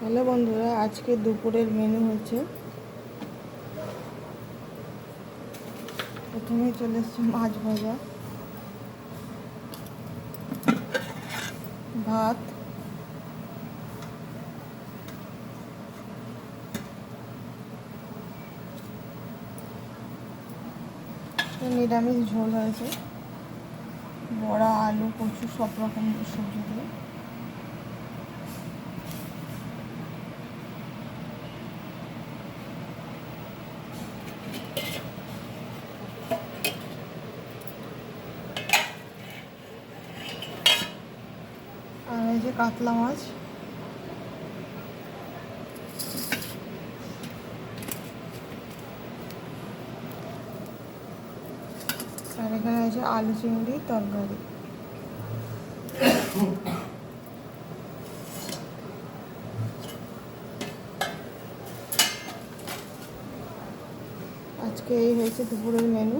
Hello বন্ধুরা, আজকে দুপুরের মেনু হচ্ছে প্রথমেই চলে এসছে মাছ ভাজা। ভাত। নিরামিষ ঝোল হয়েছে। বড়া, আলু, কচু, সব রকম সবজি দিয়ে। আর এই যে কাতলা মাছ। আর এখানে আছে আলু চিংড়ি তরকারি। আজকে এই হয়েছে দুপুরের মেনু